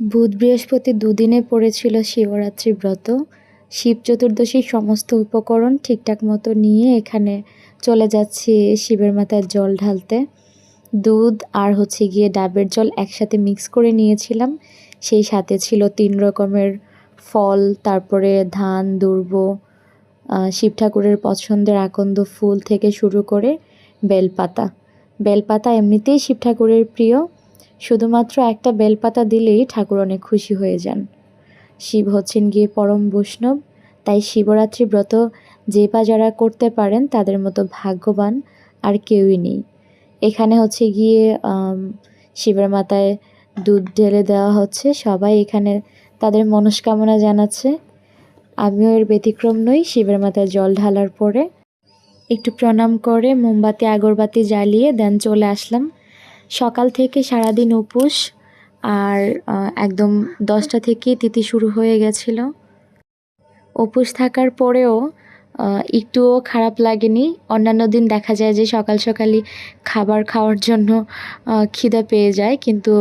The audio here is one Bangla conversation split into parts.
বুধ বৃহস্পতি দুদিনে পড়েছিল শিবরাত্রি ব্রত। শিব চতুর্দশীর সমস্ত উপকরণ ঠিকঠাক মতো নিয়ে এখানে চলে যাচ্ছি শিবের মাথায় জল ঢালতে। দুধ আর হচ্ছে গিয়ে ডাবের জল একসাথে মিক্স করে নিয়েছিলাম। সেই সাথে ছিল তিন রকমের ফল, তারপরে ধান, দুর্ব শিব ঠাকুরের পছন্দের আকন্দ ফুল থেকে শুরু করে বেলপাতা। বেলপাতা এমনিতেই শিব ঠাকুরের প্রিয়। শুধুমাত্র একটা বেলপাতা দিলেই ঠাকুর অনেক খুশি হয়ে যান। শিব হচ্ছেন গিয়ে পরম বৈষ্ণব, তাই শিবরাত্রি ব্রত যে বা যারা করতে পারেন তাদের মতো ভাগ্যবান আর কেউই নেই। এখানে হচ্ছে গিয়ে শিবের মাথায় দুধ ঢেলে দেওয়া হচ্ছে, সবাই এখানে তাদের মনস্কামনা জানাচ্ছে। আমিও এর ব্যতিক্রম নই, শিবের মাথায় জল ঢালার পরে একটু প্রণাম করে, মোমবাতি, আগরবাতি জ্বালিয়ে দেন চলে আসলাম। সকাল থেকে সারাদিন উপোস আর একদম দশটা থেকে তিথি শুরু হয়ে গেছিল। উপোস থাকার পরেও একটুও খারাপ লাগেনি। অন্যান্য দিন দেখা যায় যে সকাল সকালই খাবার খাওয়ার জন্য খিদা পেয়ে যায়। কিন্তু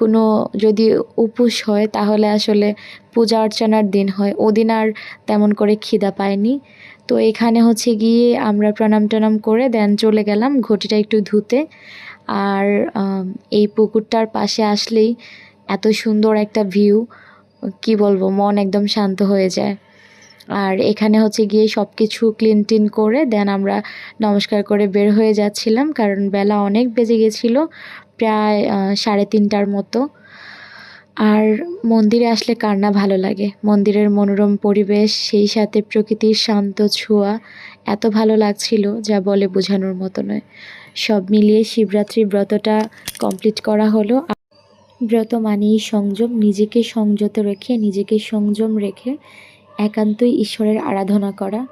কোনো যদি উপোস হয়, তাহলে আসলে পূজা অর্চনার দিন হয়। ওদিন আর তেমন করে খিদা পায়নি। তো এখানে হচ্ছে গিয়ে আমরা প্রণাম টনাম করে দেন চলে গেলাম ঘটিটা একটু ধুতে। আর এই পুকুরটার পাশে আসলেই এত সুন্দর একটা ভিউ, কি বলব, মন একদম শান্ত হয়ে যায়। আর এখানে হচ্ছে গিয়ে সব কিছু ক্লিন টিন করে দেন আমরা নমস্কার করে বের হয়ে যাচ্ছিলাম, কারণ বেলা অনেক বেজে গেছিল, প্রায় সাড়ে তিনটার মতো। আর মন্দিরে আসলে কার না ভালো লাগে। মন্দিরের মনোরম পরিবেশ, সেই সাথে প্রকৃতির শান্ত ছোঁয়া, এত ভালো লাগছিল যা বলে বোঝানোর মতো নয়। সব মিলিয়ে শিবরাত্রি ব্রতটা কমপ্লিট করা হলো। ব্রত মানেই সংযম, নিজেকে সংযত রেখে, নিজেকে সংযম রেখে একান্তই ঈশ্বরের আরাধনা করা।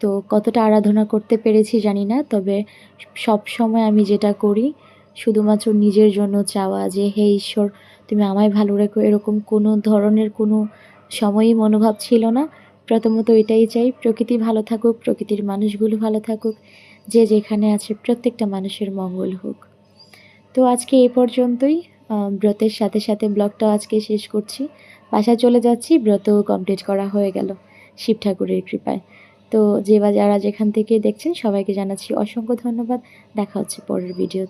তো কতটা আরাধনা করতে পেরেছি জানি না, তবে সব সময় আমি যেটা করি, শুধুমাত্র নিজের জন্য চাওয়া যে, হে ঈশ্বর, তুমি আমায় ভালো রেখো। এরকম কোনো ধরনের কোনো সময়ই মনোভাব ছিল না। প্রথমত এটাই চাই, প্রকৃতি ভালো থাকুক, প্রকৃতির মানুষগুলো ভালো থাকুক, যে যেখানে আছে প্রত্যেকটা মানুষের মঙ্গল হোক। তো আজকে এই পর্যন্তই। ব্রতের সাথে সাথে ব্লগটাও আজকে শেষ করছি। বাসায় চলে যাচ্ছি ব্রত কমপ্লিট করা হয়ে গেল শিব ঠাকুরের কৃপায়। তো যে বা যারা যেখান থেকে দেখছেন, সবাইকে জানাচ্ছি অসংখ্য ধন্যবাদ। দেখা হচ্ছে পরের ভিডিও